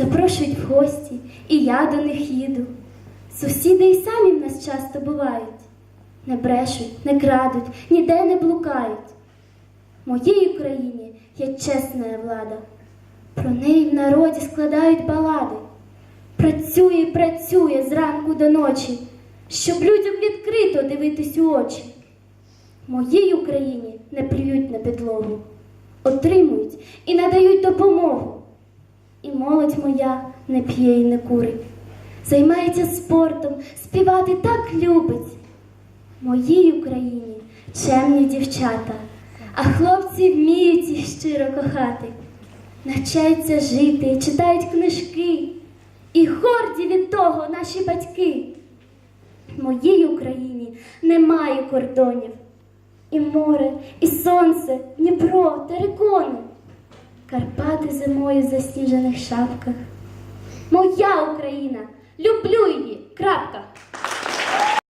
запрошують в гості, і я до них їду. Сусіди і самі в нас часто бувають, не брешуть, не крадуть, ніде не блукають. В моїй Україні є чесна влада. Про неї в народі складають балади. Працює працює зранку до ночі, щоб людям відкрито дивитись у очі. Моїй Україні не плюють на підлогу, отримують і надають допомогу. Молодь моя не п'є і не курить, займається спортом, співати так любить. Моїй Україні чемні дівчата, а хлопці вміють їх щиро кохати, навчаються жити, читають книжки, і горді від того наші батьки. Моїй Україні немає кордонів, і море, і сонце, Дніпро, терикони. Карпати зимою в засніжених шапках. Моя Україна, люблю.